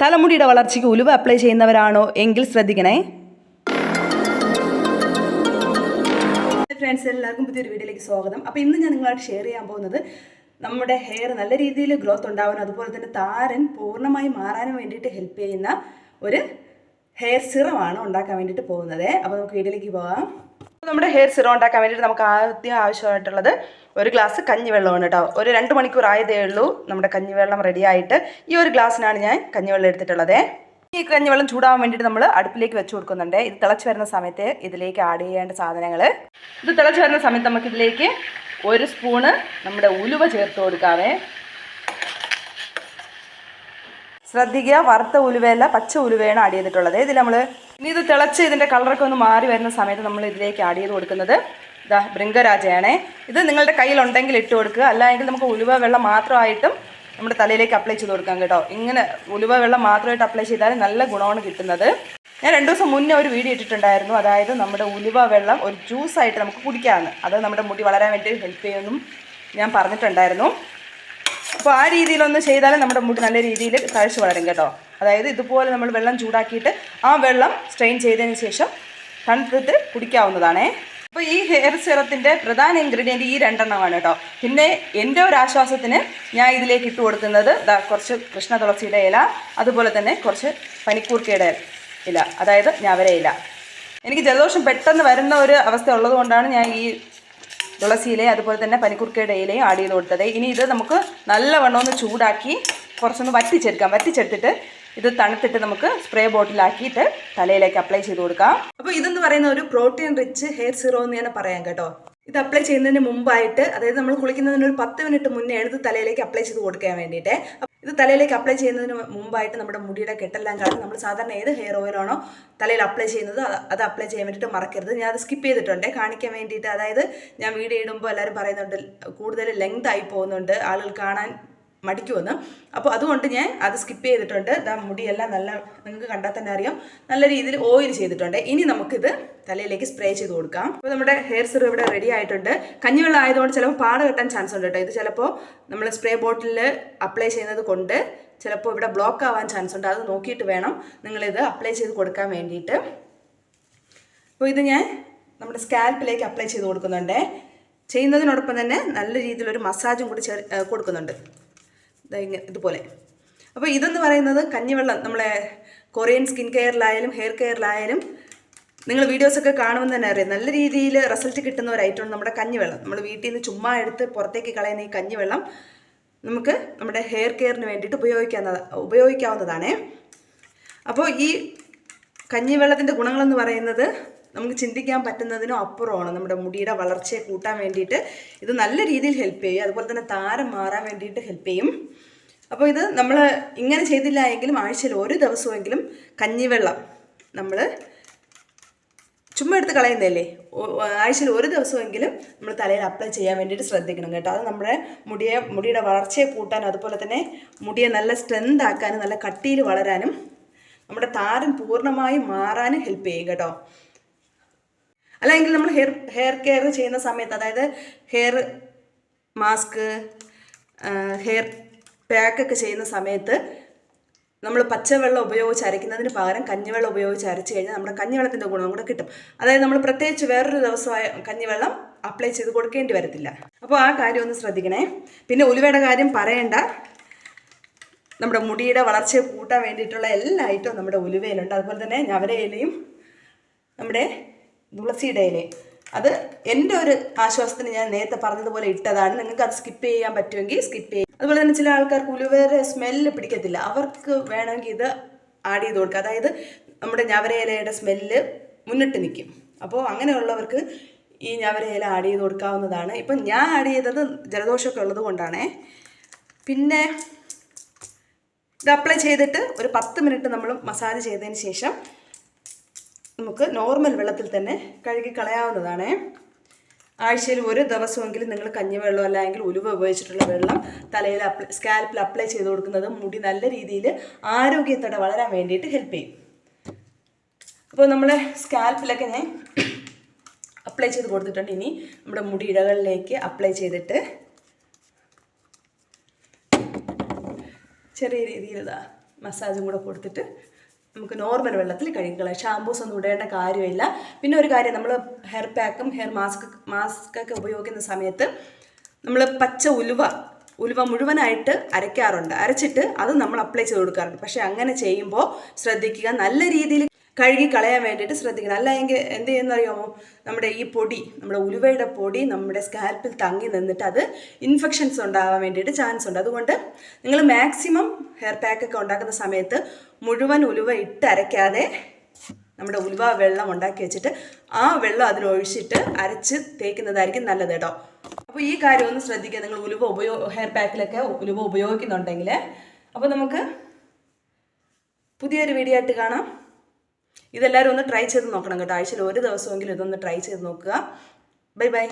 തലമുടിയുടെ വളർച്ചയ്ക്ക് ഉലുവ അപ്ലൈ ചെയ്യുന്നവരാണോ എങ്കിൽ ശ്രദ്ധിക്കണേ. ഫ്രണ്ട്സ് എല്ലാവർക്കും പുതിയൊരു വീഡിയോയിലേക്ക് സ്വാഗതം. അപ്പോൾ ഇന്ന് ഞാൻ നിങ്ങളായിട്ട് ഷെയർ ചെയ്യാൻ പോകുന്നത് നമ്മുടെ ഹെയർ നല്ല രീതിയിൽ ഗ്രോത്ത് ഉണ്ടാവാനും അതുപോലെ തന്നെ താരൻ പൂർണമായി മാറാനും വേണ്ടിയിട്ട് ഹെൽപ്പ് ചെയ്യുന്ന ഒരു ഹെയർ സിറമാണ് ഉണ്ടാക്കാൻ വേണ്ടിയിട്ട് പോകുന്നത്. അപ്പോൾ നമുക്ക് വീഡിയോയിലേക്ക് പോകാം. നമ്മുടെ ഹെയർ സിറോ ഉണ്ടാക്കാൻ വേണ്ടിയിട്ട് നമുക്ക് ആദ്യം ആവശ്യമായിട്ടുള്ളത് ഒരു ഗ്ലാസ് കഞ്ഞിവെള്ളമാണ് കേട്ടോ. ഒരു രണ്ട് മണിക്കൂർ ആയതേ ഉള്ളൂ. നമ്മുടെ കഞ്ഞിവെള്ളം റെഡിയായിട്ട് ഈ ഒരു ഗ്ലാസ്സിനാണ് ഞാൻ കഞ്ഞിവെള്ളം എടുത്തിട്ടുള്ളത്. ഈ കഞ്ഞിവെള്ളം ചൂടാവാൻ വേണ്ടിയിട്ട് നമ്മൾ അടുപ്പിലേക്ക് വെച്ച് കൊടുക്കുന്നുണ്ട്. ഇത് തിളച്ച് വരുന്ന സമയത്ത് ഇതിലേക്ക് ആഡ് ചെയ്യേണ്ട സാധനങ്ങൾ. ഇത് തിളച്ച് വരുന്ന സമയത്ത് നമുക്കിതിലേക്ക് ഒരു സ്പൂണ് നമ്മുടെ ഉലുവ ചേർത്ത് കൊടുക്കാവേ. ശ്രദ്ധിക്കുക വറുത്ത ഉലുവയല്ല പച്ച ഉലുവയാണ് ആഡ് ചെയ്തിട്ടുള്ളത്. ഇതിൽ നമ്മൾ ഇനി ഇത് തിളച്ച് ഇതിന്റെ കളറൊക്കെ ഒന്ന് മാറി വരുന്ന സമയത്ത് നമ്മൾ ഇതിലേക്ക് ആഡ് ചെയ്ത് കൊടുക്കുന്നത്. ഇതാ ബൃങ്കരാജയാണേ ഇത് നിങ്ങളുടെ കയ്യിലുണ്ടെങ്കിൽ ഇട്ട് കൊടുക്കുക. അല്ലെങ്കിൽ നമുക്ക് ഉലുവ വെള്ളം മാത്രമായിട്ടും നമ്മുടെ തലയിലേക്ക് അപ്ലൈ ചെയ്ത് കൊടുക്കാം കേട്ടോ. ഇങ്ങനെ ഉലുവ വെള്ളം മാത്രമായിട്ട് അപ്ലൈ ചെയ്താൽ നല്ല ഗുണമാണ് കിട്ടുന്നത്. ഞാൻ രണ്ട് ദിവസം മുന്നേ ഒരു വീഡിയോ ഇട്ടിട്ടുണ്ടായിരുന്നു. അതായത് നമ്മുടെ ഉലുവ വെള്ളം ഒരു ജ്യൂസായിട്ട് നമുക്ക് കുടിക്കാമെന്ന് അത് നമ്മുടെ മുടി വളരാൻ വേണ്ടി ഹെൽപ്പ് ചെയ്യുമെന്നും ഞാൻ പറഞ്ഞിട്ടുണ്ടായിരുന്നു. അപ്പോൾ ആ രീതിയിലൊന്ന് ചെയ്താൽ നമ്മുടെ മുടി നല്ല രീതിയിൽ തഴച്ച് വളരും കേട്ടോ. അതായത് ഇതുപോലെ നമ്മൾ വെള്ളം ചൂടാക്കിയിട്ട് ആ വെള്ളം സ്ട്രെയിൻ ചെയ്തതിന് ശേഷം തണുത്തിട്ട് കുടിക്കാവുന്നതാണേ. അപ്പോൾ ഈ ഹെയർ സിറത്തിന്റെ പ്രധാന ഇൻഗ്രീഡിയന്റ് ഈ രണ്ടെണ്ണമാണ് കേട്ടോ. പിന്നെ എന്റെ ഒരു ആശ്വാസത്തിന് ഞാൻ ഇതിലേക്ക് ഇട്ട് കൊടുക്കുന്നത് കുറച്ച് കൃഷ്ണ തുളസിയുടെ ഇല അതുപോലെ തന്നെ കുറച്ച് പനിക്കൂർക്കയുടെ ഇല അതായത് ഞവര ഇല. എനിക്ക് ജലദോഷം പെട്ടെന്ന് വരുന്ന ഒരു അവസ്ഥ ഉള്ളതുകൊണ്ടാണ് ഞാൻ ഈ തുളസിയിലെ അതുപോലെ തന്നെ പനിക്കുർക്കയുടെ ഇലയും ആഡ് ചെയ്ത് കൊടുത്തത്. ഇനി ഇത് നമുക്ക് നല്ലവണ്ണം ഒന്ന് ചൂടാക്കി കുറച്ചൊന്ന് വറ്റിച്ചെടുക്കാം. വറ്റിച്ചെടുത്തിട്ട് ഇത് തണുത്തിട്ട് നമുക്ക് സ്പ്രേ ബോട്ടിലാക്കിയിട്ട് തലയിലേക്ക് അപ്ലൈ ചെയ്ത് കൊടുക്കാം. അപ്പോൾ ഇതെന്ന് പറയുന്ന ഒരു പ്രോട്ടീൻ റിച്ച് ഹെയർ സീറോ എന്ന് തന്നെ പറയാം കേട്ടോ. ഇത് അപ്ലൈ ചെയ്യുന്നതിന് മുമ്പായിട്ട് അതായത് നമ്മൾ കുളിക്കുന്നതിന് ഒരു പത്ത് മിനിറ്റ് മുന്നേ എടുത്ത് തലയിലേക്ക് അപ്ലൈ ചെയ്ത് കൊടുക്കാൻ വേണ്ടിയിട്ട്. ഇത് തലയിലേക്ക് അപ്ലൈ ചെയ്യുന്നതിന് മുമ്പായിട്ട് നമ്മുടെ മുടിയുടെ കെട്ടെല്ലാം കാരണം നമ്മൾ സാധാരണ ഏത് ഹെയർ ഓയിലാണോ തലയിൽ അപ്ലൈ ചെയ്യുന്നത് അത് അപ്ലൈ ചെയ്യാൻ വേണ്ടിയിട്ട് മറക്കരുത്. ഞാൻ അത് സ്കിപ്പ് ചെയ്തിട്ടുണ്ട്. കാണിക്കാൻ വേണ്ടിയിട്ട് അതായത് ഞാൻ വീഡിയോ ഇടുമ്പോൾ എല്ലാവരും പറയുന്നുണ്ട് കൂടുതൽ ലെങ്ത് ആയി പോകുന്നുണ്ട്. ആളുകൾ കാണാൻ മടിക്കുമെന്ന്. അപ്പോൾ അതുകൊണ്ട് ഞാൻ അത് സ്കിപ്പ് ചെയ്തിട്ടുണ്ട്. ഇതാ മുടിയെല്ലാം നല്ല നിങ്ങൾക്ക് കണ്ടാൽ തന്നെ അറിയാം. നല്ല രീതിയിൽ ഓയിൽ ചെയ്തിട്ടുണ്ട്. ഇനി നമുക്കിത് തലയിലേക്ക് സ്പ്രേ ചെയ്ത് കൊടുക്കാം. അപ്പോൾ നമ്മുടെ ഹെയർ സിറം ഇവിടെ റെഡി ആയിട്ടുണ്ട്. കഞ്ഞിവെള്ളം ആയതുകൊണ്ട് ചിലപ്പോൾ പാട് കെട്ടാൻ ചാൻസ് ഉണ്ട് കേട്ടോ. ഇത് ചിലപ്പോൾ നമ്മൾ സ്പ്രേ ബോട്ടിലിൽ അപ്ലൈ ചെയ്യുന്നത് കൊണ്ട് ചിലപ്പോൾ ഇവിടെ ബ്ലോക്ക് ആവാൻ ചാൻസ് ഉണ്ട്. അത് നോക്കിയിട്ട് വേണം നിങ്ങളിത് അപ്ലൈ ചെയ്ത് കൊടുക്കാൻ വേണ്ടിയിട്ട്. അപ്പോൾ ഇത് ഞാൻ നമ്മുടെ സ്കാൽപ്പിലേക്ക് അപ്ലൈ ചെയ്ത് കൊടുക്കുന്നുണ്ട്. ചെയ്യുന്നതിനോടൊപ്പം തന്നെ നല്ല രീതിയിലൊരു മസാജും കൂടി കൊടുക്കുന്നുണ്ട്. ഇങ്ങനെ ഇതുപോലെ. അപ്പോൾ ഇതെന്ന് പറയുന്നത് കഞ്ഞിവെള്ളം നമ്മളെ കൊറിയൻ സ്കിൻ കെയറിലായാലും ഹെയർ കെയറിലായാലും നിങ്ങൾ വീഡിയോസൊക്കെ കാണുമെന്ന് തന്നെ അറിയാം. നല്ല രീതിയിൽ റിസൾട്ട് കിട്ടുന്ന ഒരു ഐറ്റമാണ് നമ്മുടെ കഞ്ഞിവെള്ളം. നമ്മൾ വീട്ടിൽ നിന്ന് ചുമ്മാ എടുത്ത് പുറത്തേക്ക് കളയുന്ന ഈ കഞ്ഞിവെള്ളം നമുക്ക് നമ്മുടെ ഹെയർ കെയറിന് വേണ്ടിയിട്ട് ഉപയോഗിക്കാവുന്ന ഉപയോഗിക്കാവുന്നതാണേ. അപ്പോൾ ഈ കഞ്ഞിവെള്ളത്തിന്റെ ഗുണങ്ങളെന്ന് പറയുന്നത് നമുക്ക് ചിന്തിക്കാൻ പറ്റുന്നതിനും അപ്പുറമാണ് നമ്മുടെ മുടിയുടെ വളർച്ചയെ കൂട്ടാൻ വേണ്ടിയിട്ട്. ഇത് നല്ല രീതിയിൽ ഹെൽപ്പ് ചെയ്യും. അതുപോലെ തന്നെ താരം മാറാൻ വേണ്ടിയിട്ട് ഹെൽപ്പ് ചെയ്യും. അപ്പോൾ ഇത് നമ്മൾ ഇങ്ങനെ ചെയ്തില്ല എങ്കിലും ആഴ്ചയിൽ ഒരു ദിവസമെങ്കിലും കഞ്ഞിവെള്ളം നമ്മൾ ചുമ്മാ എടുത്ത് കളയുന്നതല്ലേ? ആഴ്ചയിൽ ഒരു ദിവസമെങ്കിലും നമ്മൾ തലയിൽ അപ്ലൈ ചെയ്യാൻ വേണ്ടിയിട്ട് ശ്രദ്ധിക്കണം കേട്ടോ. അത് നമ്മുടെ മുടിയെ മുടിയുടെ വളർച്ചയെ കൂട്ടാനും അതുപോലെ തന്നെ മുടിയെ നല്ല സ്ട്രെങ്ത് ആക്കാനും നല്ല കട്ടിയിൽ വളരാനും നമ്മുടെ താരം പൂർണമായും മാറാനും ഹെൽപ്പ് ചെയ്യും കേട്ടോ. അല്ലെങ്കിൽ നമ്മൾ ഹെയർ ഹെയർ കെയർ ചെയ്യുന്ന സമയത്ത് അതായത് ഹെയർ മാസ്ക് ഹെയർ പാക്കൊക്കെ ചെയ്യുന്ന സമയത്ത് നമ്മൾ പച്ചവെള്ളം ഉപയോഗിച്ച് അരയ്ക്കുന്നതിന് പകരം കഞ്ഞിവെള്ളം ഉപയോഗിച്ച് അരച്ച് കഴിഞ്ഞാൽ നമ്മുടെ കഞ്ഞിവെള്ളത്തിന്റെ ഗുണം കൂടെ കിട്ടും. അതായത് നമ്മൾ പ്രത്യേകിച്ച് വേറൊരു ദിവസമായ കഞ്ഞിവെള്ളം അപ്ലൈ ചെയ്ത് കൊടുക്കേണ്ടി വരത്തില്ല. അപ്പോൾ ആ കാര്യം ഒന്ന് ശ്രദ്ധിക്കണേ. പിന്നെ ഉലുവയുടെ കാര്യം പറയണ്ട. നമ്മുടെ മുടിയുടെ വളർച്ചയെ കൂട്ടാൻ വേണ്ടിയിട്ടുള്ള എല്ലാ ഐറ്റവും നമ്മുടെ ഉലുവയിലുണ്ട്. അതുപോലെ തന്നെ ഞവരയിലയും നമ്മുടെ തുളസിയുടെ ഇല അത് എന്റെ ഒരു ആശ്വാസത്തിന് ഞാൻ നേരത്തെ പറഞ്ഞതുപോലെ ഇട്ടതാണ്. നിങ്ങൾക്ക് അത് സ്കിപ്പ് ചെയ്യാൻ പറ്റുമെങ്കിൽ സ്കിപ്പ് ചെയ്യും. അതുപോലെ തന്നെ ചില ആൾക്കാർക്ക് ഉലുവയുടെ സ്മെല്ല് പിടിക്കത്തില്ല. അവർക്ക് വേണമെങ്കിൽ ഇത് ആഡ് ചെയ്ത് കൊടുക്കുക അതായത് നമ്മുടെ ഞവരയിലയുടെ സ്മെല്ല് മുന്നിട്ട് നിൽക്കും. അപ്പോൾ അങ്ങനെയുള്ളവർക്ക് ഈ ഞവരയില ആഡ് ചെയ്ത് കൊടുക്കാവുന്നതാണ്. ഇപ്പം ഞാൻ ആഡ് ചെയ്തത് ജലദോഷമൊക്കെ ഉള്ളത് കൊണ്ടാണേ. പിന്നെ ഇത് അപ്ലൈ ചെയ്തിട്ട് ഒരു പത്ത് മിനിറ്റ് നമ്മൾ മസാജ് ചെയ്തതിന് ശേഷം നമുക്ക് നോർമൽ വെള്ളത്തിൽ തന്നെ കഴുകി കളയാവുന്നതാണ്. ആഴ്ചയിൽ ഒരു ദിവസമെങ്കിലും നിങ്ങൾ കഞ്ഞിവെള്ളം അല്ലെങ്കിൽ ഉലുവ ഉപയോഗിച്ചിട്ടുള്ള വെള്ളം തലയിൽ അപ്ലൈ സ്കാൽപ്പിൽ അപ്ലൈ ചെയ്ത് കൊടുക്കുന്നത് മുടി നല്ല രീതിയിൽ ആരോഗ്യത്തോടെ വളരാൻ വേണ്ടിയിട്ട് ഹെൽപ്പ് ചെയ്യും. അപ്പോൾ നമ്മളെ സ്കാൽപ്പിലൊക്കെ ഞാൻ അപ്ലൈ ചെയ്ത് കൊടുത്തിട്ടുണ്ട്. ഇനി നമ്മുടെ മുടി ഇഴകളിലേക്ക് അപ്ലൈ ചെയ്തിട്ട് ചെറിയ രീതിയിൽ മസാജും കൂടെ കൊടുത്തിട്ട് നമുക്ക് നോർമൽ വെള്ളത്തിൽ കഴുകിക്കളയാം. ഷാമ്പൂസ് ഒന്നും ഇടേണ്ട കാര്യമില്ല. പിന്നെ ഒരു കാര്യം നമ്മൾ ഹെയർ പാക്കും ഹെയർ മാസ്ക് മാസ്കൊക്കെ ഉപയോഗിക്കുന്ന സമയത്ത് നമ്മൾ പച്ച ഉലുവ ഉലുവ മുഴുവനായിട്ട് അരയ്ക്കാറുണ്ട്. അരച്ചിട്ട് അത് നമ്മൾ അപ്ലൈ ചെയ്ത് കൊടുക്കാറുണ്ട്. പക്ഷേ അങ്ങനെ ചെയ്യുമ്പോൾ ശ്രദ്ധിക്കുക നല്ല രീതിയിൽ കഴുകി കളയാൻ വേണ്ടിയിട്ട് ശ്രദ്ധിക്കണം. അല്ലെങ്കിൽ എന്ത് ചെയ്യുന്നറിയാമോ? നമ്മുടെ ഈ പൊടി നമ്മുടെ ഉലുവയുടെ പൊടി നമ്മുടെ സ്കാൽപ്പിൽ തങ്ങി നിന്നിട്ട് അത് ഇൻഫെക്ഷൻസ് ഉണ്ടാകാൻ വേണ്ടിയിട്ട് ചാൻസ് ഉണ്ട്. അതുകൊണ്ട് നിങ്ങൾ മാക്സിമം ഹെയർ പാക്കൊക്കെ ഉണ്ടാക്കുന്ന സമയത്ത് മുഴുവൻ ഉലുവ ഇട്ട് അരയ്ക്കാതെ നമ്മുടെ ഉലുവ വെള്ളം ഉണ്ടാക്കി വെച്ചിട്ട് ആ വെള്ളം അതിലൊഴിച്ചിട്ട് അരച്ച് തേക്കുന്നതായിരിക്കും നല്ലത് കേട്ടോ. അപ്പോൾ ഈ കാര്യം ഒന്ന് ശ്രദ്ധിക്കുക. നിങ്ങൾ ഉലുവ ഉപയോഗ ഹെയർ പാക്കിലൊക്കെ ഉലുവ ഉപയോഗിക്കുന്നുണ്ടെങ്കിൽ. അപ്പോൾ നമുക്ക് പുതിയൊരു വീഡിയോ ആയിട്ട് കാണാം. ഇതെല്ലാവരും ഒന്ന് ട്രൈ ചെയ്ത് നോക്കണം കേട്ടോ. ആഴ്ചയിൽ ഒരു ദിവസമെങ്കിലും ഇതൊന്ന് ട്രൈ ചെയ്ത് നോക്കുക. Bye bye